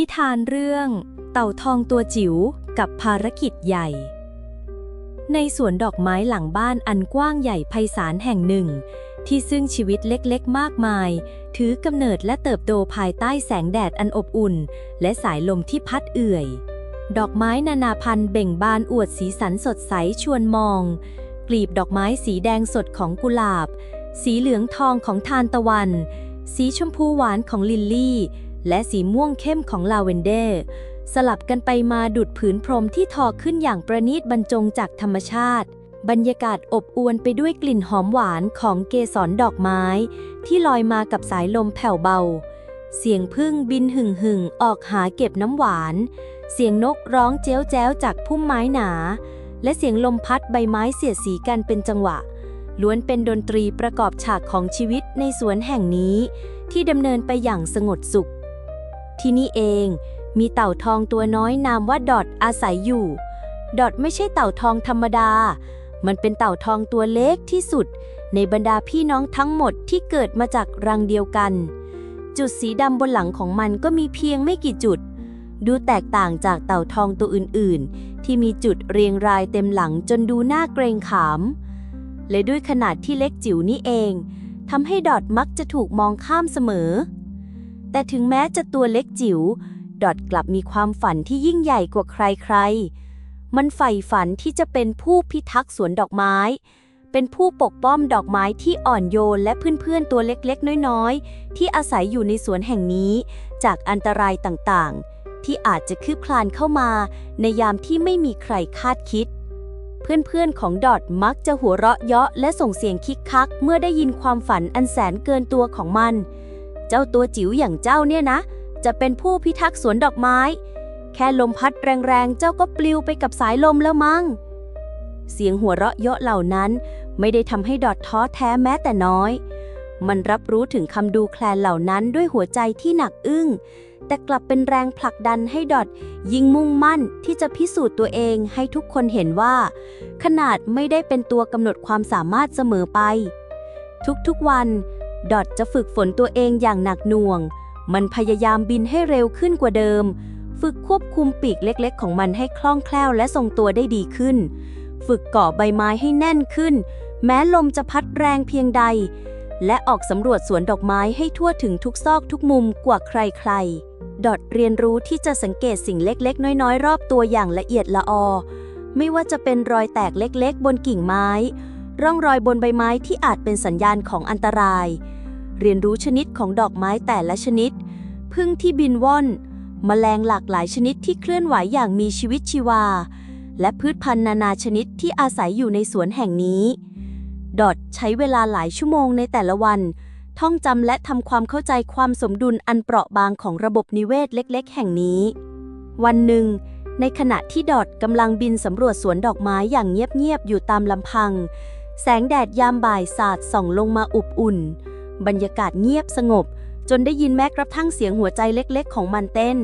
นิทานเรื่อง เต่าทองตัวจิ๋วกับภารกิจใหญ่ ในสวนดอกไม้หลังบ้านอันกว้างใหญ่ไพศาลแห่งหนึ่ง ที่ซึ่งชีวิตเล็กๆ มากมาย ถือกำเนิดและเติบโตภายใต้แสงแดดอันอบอุ่น และสายลมที่พัดเอื่อย ดอกไม้นานาพันธุ์เบ่งบานอวดสีสันสดใสชวนมอง กลีบดอกไม้สีแดงสดของกุหลาบ สีเหลืองทองของทานตะวัน สีชมพูหวานของลิลลี่ และสีม่วงเข้มของลาเวนเดอร์ สลับกันไปมาดุดผืนพรมที่ทอขึ้นอย่างประณีตบรรจงจากธรรมชาติ บรรยากาศอบอวลไปด้วยกลิ่นหอมหวานของเกสรดอกไม้ ที่ลอยมากับสายลมแผ่วเบา เสียงพึ่งบินหึ่งหึ่งออกหาเก็บน้ำหวาน เสียงนกร้องเจ้วแจ้วจากพุ่มไม้หนา และเสียงลมพัดใบไม้เสียดสีกันเป็นจังหวะล้วนเป็นดนตรีประกอบฉากของชีวิตในสวนแห่งนี้ ที่ดำเนินไปอย่างสงบสุข ที่นี่เอง มีเต่าทองตัวน้อยนามว่าดอทอาศัยอยู่ ดอทไม่ใช่เต่าทองธรรมดา มันเป็นเต่าทองตัวเล็กที่สุด ในบรรดาพี่น้องทั้งหมดที่เกิดมาจากรังเดียวกัน จุดสีดำบนหลังของมันก็มีเพียงไม่กี่จุด ดูแตกต่างจากเต่าทองตัวอื่นๆ ที่มีจุดเรียงรายเต็มหลังจนดูน่าเกรงขาม และด้วยขนาดที่เล็กจิ๋วนี่เองทำให้ดอทมักจะถูกมองข้ามเสมอ แต่ถึงแม้จะตัวเล็กจิ๋ว ดอทกลับมีความฝันที่ยิ่งใหญ่กว่าใครๆ มันใฝ่ฝันที่จะเป็นผู้พิทักษ์สวนดอกไม้ เป็นผู้ปกป้องดอกไม้ที่อ่อนโยนและเพื่อนๆตัวเล็กๆ น้อยๆ ที่อาศัยอยู่ในสวนแห่งนี้ จากอันตรายต่างๆ ที่อาจจะคืบคลานเข้ามา ในยามที่ไม่มีใครคาดคิดเพื่อนๆ ของดอทมักจะหัวเราะเยาะและส่งเสียงคิกคัก เมื่อได้ยินความฝันอันแสนเกินตัวของมัน เจ้าตัวจิ๋วอย่างเจ้าเนี่ยนะ จะเป็นผู้พิทักษ์สวนดอกไม้ แค่ลมพัดแรงๆ เจ้าก็ปลิวไปกับสายลมแล้วมั้ง เสียงหัวเราะเยาะเหล่านั้นไม่ได้ทำให้ดอทท้อแท้แม้แต่น้อย มันรับรู้ถึงคำดูแคลนเหล่านั้นด้วยหัวใจที่หนักอึ้ง แต่กลับเป็นแรงผลักดันให้ดอทยิ่งมุ่งมั่นที่จะพิสูจน์ตัวเองให้ทุกคนเห็นว่า ขนาดไม่ได้เป็นตัวกำหนดความสามารถเสมอไป ทุกๆวัน ดอทจะฝึกฝนตัวเองอย่างหนักหน่วง มันพยายามบินให้เร็วขึ้นกว่าเดิม ฝึกควบคุมปีกเล็กๆ ของมันให้คล่องแคล่วและทรงตัวได้ดีขึ้น ฝึกเกาะใบไม้ให้แน่นขึ้น แม้ลมจะพัดแรงเพียงใด และออกสำรวจสวนดอกไม้ให้ทั่วถึงทุกซอกทุกมุมกว่าใครๆ ดอทเรียนรู้ที่จะสังเกตสิ่งเล็กๆ น้อยๆ รอบตัวอย่างละเอียดละออ ไม่ว่าจะเป็นรอยแตกเล็กๆ บนกิ่งไม้ ร่องรอยบนใบไม้ที่อาจเป็นสัญญาณของอันตราย เรียนรู้ชนิดของดอกไม้แต่ละชนิด พึ่งที่บินว่อนแมลงหลากหลายชนิดที่เคลื่อนไหวอย่างมีชีวิตชีวา และพืชพันธุ์นานาชนิดที่อาศัยอยู่ในสวนแห่งนี้ ดอทใช้เวลาหลายชั่วโมงในแต่ละวัน ท่องจำและทำความเข้าใจความสมดุลอันเปราะบางของระบบนิเวศเล็ก ๆ แห่งนี้ วันหนึ่ง ในขณะที่ดอทกำลังบินสำรวจสวนดอกไม้อย่างเงียบ ๆ อยู่ตามลำพัง แสงแดดยามบ่ายสาดส่องลงมาอุบอุ่น บรรยากาศเงียบสงบ จนได้ยินแม้กระทั่งเสียงหัวใจเล็กๆ ของมันเต้น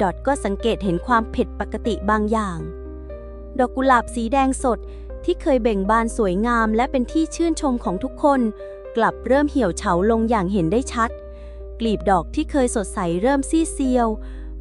ดอทก็สังเกตเห็นความผิดปกติบางอย่าง ดอกกุหลาบสีแดงสดที่เคยเบ่งบานสวยงามและเป็นที่ชื่นชมของทุกคน กลับเริ่มเหี่ยวเฉาลงอย่างเห็นได้ชัด กลีบดอกที่เคยสดใสเริ่มซีเซียว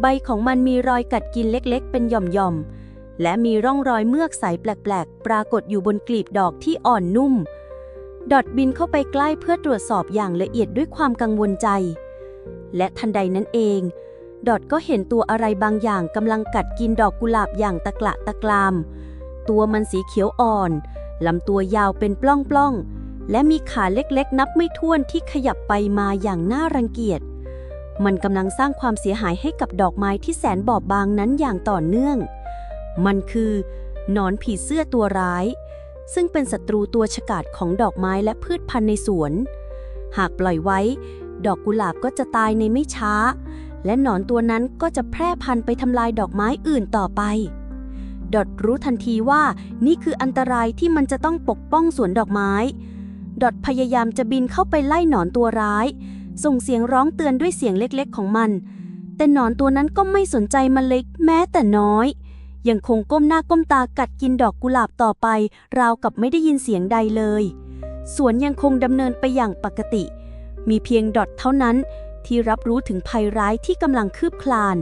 ใบของมันมีรอยกัดกินเล็กๆ เป็นหย่อมๆ และมีร่องรอยเมือกใสแปลกๆ ปรากฏอยู่บนกลีบดอกที่อ่อนนุ่ม ดอทบินเข้าไปใกล้เพื่อตรวจสอบอย่างละเอียดด้วยความกังวลใจ และทันใดนั้นเอง ดอทก็เห็นตัวอะไรบางอย่างกำลังกัดกินดอกกุหลาบอย่างตะกละตะกราม ตัวมันสีเขียวอ่อนลำตัวยาวเป็นปล้องๆ และมีขาเล็กๆ นับไม่ถ้วนที่ขยับไปมาอย่างน่ารังเกียจ มันกำลังสร้างความเสียหายให้กับดอกไม้ที่แสนบอบบางนั้นอย่างต่อเนื่อง มันคือหนอนผีเสื้อตัวร้าย ซึ่งเป็นศัตรูตัวฉกาจของดอกไม้และพืชพันธุ์ในสวน หากปล่อยไว้ ดอกกุหลาบก็จะตายในไม่ช้า และหนอนตัวนั้นก็จะแพร่พันธุ์ไปทำลายดอกไม้อื่นต่อไป ดอทรู้ทันทีว่านี่คืออันตรายที่มันจะต้องปกป้องสวนดอกไม้ ดอทพยายามจะบินเข้าไปไล่หนอนตัวร้าย ส่งเสียงร้องเตือนด้วยเสียงเล็กๆของมัน แต่หนอนตัวนั้นก็ไม่สนใจมันเล็กแม้แต่น้อย ยังคงก้มหน้าก้มตากัดกินดอกกุหลาบต่อไป ราวกับไม่ได้ยินเสียงใดเลย สวนยังคงดำเนินไปอย่างปกติ มีเพียงดอทเท่านั้นที่รับรู้ถึงภัยร้ายที่กำลังคืบคลาน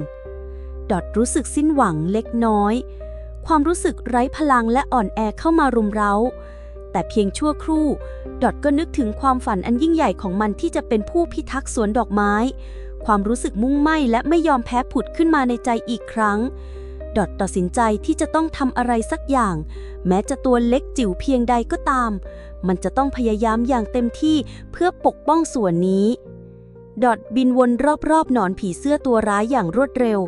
ดอทรู้สึกสิ้นหวังเล็กน้อย ความรู้สึกไร้พลังและอ่อนแอเข้ามารุมเร้า แต่เพียงชั่วครู่ ดอทก็นึกถึงความฝันอันยิ่งใหญ่ของมันที่จะเป็นผู้พิทักษ์สวนดอกไม้ ความรู้สึกมุ่งมั่นและไม่ยอมแพ้ผุดขึ้นมาในใจอีกครั้ง ดอทตัดสินใจที่จะต้องทำอะไรสักอย่าง แม้จะตัวเล็กจิ๋วเพียงใดก็ตาม มันจะต้องพยายามอย่างเต็มที่เพื่อปกป้องส่วนนี้ ดอทบินวนรอบๆ หนอนผีเสื้อตัวร้ายอย่างรวดเร็ว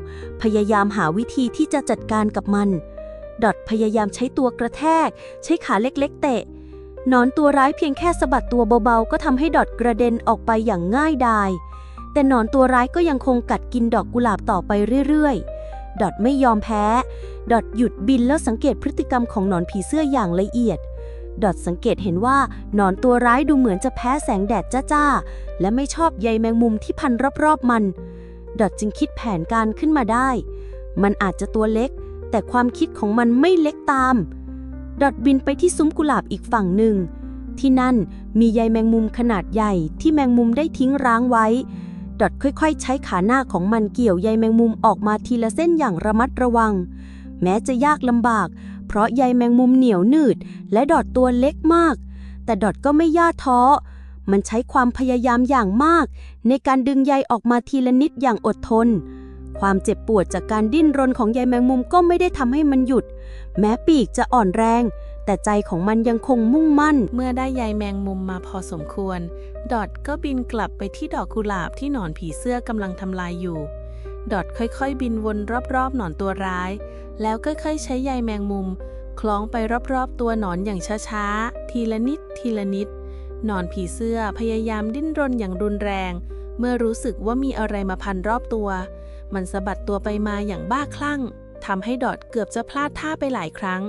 พยายามหาวิธีที่จะจัดการกับมัน ดอทพยายามใช้ตัวกระแทก ใช้ขาเล็กๆ เตะหนอนตัวร้ายเพียงแค่สะบัดตัวเบาๆ ก็ทำให้ดอทกระเด็นออกไปอย่างง่ายดาย แต่หนอนตัวร้ายก็ยังคงกัดกินดอกกุหลาบต่อไปเรื่อยๆ ดอทไม่ยอมแพ้ ดอทหยุดบินแล้วสังเกตพฤติกรรมของหนอนผีเสื้ออย่างละเอียด ดอทสังเกตเห็นว่าหนอนตัวร้ายดูเหมือนจะแพ้แสงแดดจ้าๆ และไม่ชอบใยแมงมุมที่พันรอบๆมัน ดอทจึงคิดแผนการขึ้นมาได้ มันอาจจะตัวเล็ก แต่ความคิดของมันไม่เล็กตาม ดอทบินไปที่ซุ้มกุหลาบอีกฝั่งหนึ่ง ที่นั่นมีใยแมงมุมขนาดใหญ่ที่แมงมุมได้ทิ้งร้างไว้ ดอทค่อยๆ ใช้ขาหน้าของมันเกี่ยวใยแมงมุมออกมาทีละเส้นอย่างระมัดระวัง แม้จะยากลำบาก เพราะใยแมงมุมเหนียวหนืด และดอทตัวเล็กมาก แต่ดอทก็ไม่ย่อท้อ มันใช้ความพยายามอย่างมาก ในการดึงใยออกมาทีละนิดอย่างอดทน ความเจ็บปวดจากการดิ้นรนของใยแมงมุมก็ไม่ได้ทำให้มันหยุด แม้ปีกจะอ่อนแรง แต่ใจของมันยังคงมุ่งมั่น เมื่อได้ใยแมงมุมมาพอสมควร ดอทก็บินกลับไปที่ดอกกุหลาบที่หนอนผีเสื้อกำลังทำลายอยู่ ดอทค่อยๆ บินวนรอบๆ หนอนตัวร้าย แล้วค่อยๆ ใช้ใยแมงมุม คล้องไปรอบๆ ตัวหนอนอย่างช้าๆ ทีละนิด ทีละนิด หนอนผีเสื้อพยายามดิ้นรนอย่างรุนแรง เมื่อรู้สึกว่ามีอะไรมาพันรอบตัว มันสะบัดตัวไปมาอย่างบ้าคลั่งทำให้ดอทเกือบจะพลาดท่าไปหลายครั้ง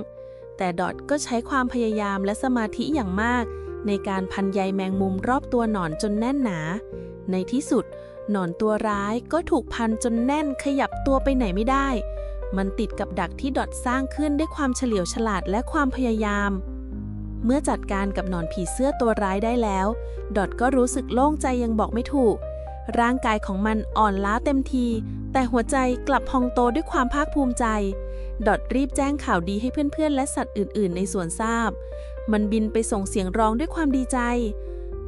แต่ดอทก็ใช้ความพยายามและสมาธิอย่างมาก ในการพันใยแมงมุมรอบตัวหนอนจนแน่นหนา ในที่สุด หนอนตัวร้ายก็ถูกพันจนแน่นขยับตัวไปไหนไม่ได้ มันติดกับดักที่ดอทสร้างขึ้นด้วยความเฉลียวฉลาดและความพยายาม เมื่อจัดการกับหนอนผีเสื้อตัวร้ายได้แล้ว ดอทก็รู้สึกโล่งใจยังบอกไม่ถูก ร่างกายของมันอ่อนล้าเต็มที แต่หัวใจกลับพองโตด้วยความภาคภูมิใจ ดอทรีบแจ้งข่าวดีให้เพื่อนๆ และสัตว์อื่นๆ ในสวนทราบ มันบินไปส่งเสียงร้องด้วยความดีใจ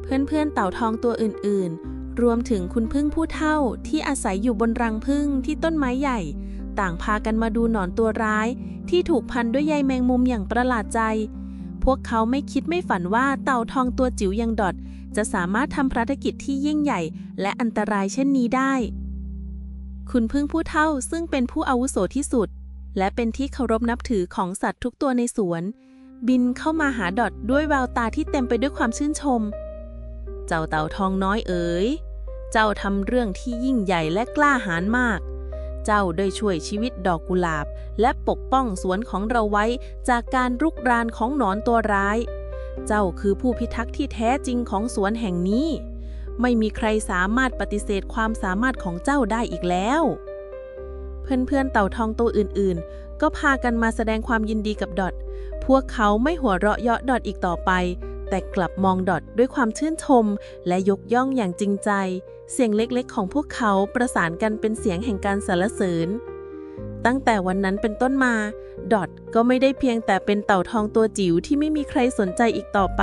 เพื่อนๆ เต่าทองตัวอื่นๆ รวมถึงคุณพึ่งผู้เฒ่าที่อาศัยอยู่บนรังพึ่งที่ต้นไม้ใหญ่ ต่างพากันมาดูหนอนตัวร้าย ที่ถูกพันด้วยใยแมงมุมอย่างประหลาดใจ พวกเขาไม่คิดไม่ฝันว่าเต่าทองตัวจิ๋วย่างดอทจะสามารถทำภารกิจที่ยิ่งใหญ่ และอันตรายเช่นนี้ได้ คุณพึ่งผู้เฒ่าซึ่งเป็นผู้อาวุโสที่สุด และเป็นที่เคารพนับถือของสัตว์ทุกตัวในสวน บินเข้ามาหาดอทด้วยแววตาที่เต็มไปด้วยความชื่นชม เจ้าเต่าทองน้อยเอ๋ย เจ้าทำเรื่องที่ยิ่งใหญ่และกล้าหาญมาก เจ้าได้ช่วยชีวิตดอกกุหลาบ และปกป้องสวนของเราไว้จากการรุกรานของหนอนตัวร้าย เจ้าคือผู้พิทักษ์ที่แท้จริงของสวนแห่งนี้ ไม่มีใครสามารถปฏิเสธความสามารถของเจ้าได้อีกแล้ว เพื่อนๆเต่าทองตัวอื่นๆ ก็พากันมาแสดงความยินดีกับดอทพวกเขาไม่หัวเราะเยาะดอทอีกต่อไป แต่กลับมองดอทด้วยความชื่นชม และยกย่องอย่างจริงใจ เสียงเล็กๆ ของพวกเขาประสานกันเป็นเสียงแห่งการสรรเสริญ ตั้งแต่วันนั้นเป็นต้นมา ดอทก็ไม่ได้เพียงแต่เป็นเต่าทองตัวจิ๋วที่ไม่มีใครสนใจอีกต่อไป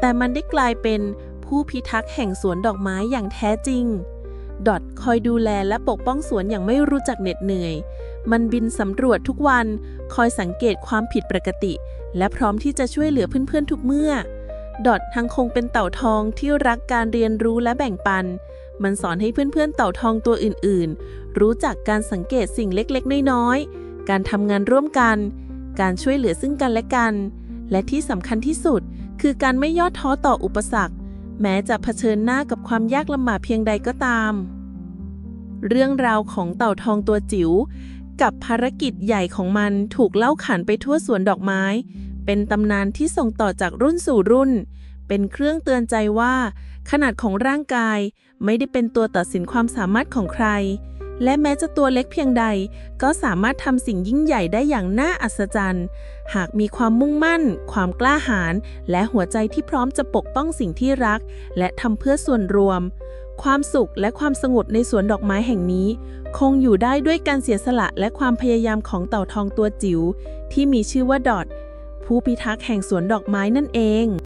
แต่มันได้กลายเป็นผู้พิทักษ์แห่งสวนดอกไม้อย่างแท้จริง อทคอยดูแลและปกป้องสวนอย่างไม่รู้จักเหน็ดเหนื่อย มันบินสำรวจทุกวัน คอยสังเกตความผิดปกติ และพร้อมที่จะช่วยเหลือเพื่อนๆทุกเมื่อ ดอททั้งคงเป็นเต่าทองที่รักการเรียนรู้และแบ่งปัน มันสอนให้เพื่อนๆเต่าทองตัวอื่นๆ รู้จักการสังเกตสิ่งเล็กๆ น้อยๆ การทำงานร่วมกัน การช่วยเหลือซึ่งกันและกัน และที่สำคัญที่สุด คือการไม่ย่อท้อต่ออุปสรรคแม้จะเผชิญหน้ากับความยากลำบากเพียงใดก็ตาม เรื่องราวของเต่าทองตัวจิ๋วกับภารกิจใหญ่ของมันถูกเล่าขานไปทั่วสวนดอกไม้ เป็นตำนานที่ส่งต่อจากรุ่นสู่รุ่น เป็นเครื่องเตือนใจว่า ขนาดของร่างกายไม่ได้เป็นตัวตัดสินความสามารถของใคร และแม้จะตัวเล็กเพียงใด ก็สามารถทำสิ่งยิ่งใหญ่ได้อย่างน่าอัศจรรย์ หากมีความมุ่งมั่น ความกล้าหาญและหัวใจที่พร้อมจะปกป้องสิ่งที่รัก และทำเพื่อส่วนรวม ความสุขและความสงบในสวนดอกไม้แห่งนี้ คงอยู่ได้ด้วยการเสียสละและความพยายามของเต่าทองตัวจิ๋วที่มีชื่อว่าดอทผู้พิทักษ์แห่งสวนดอกไม้นั่นเอง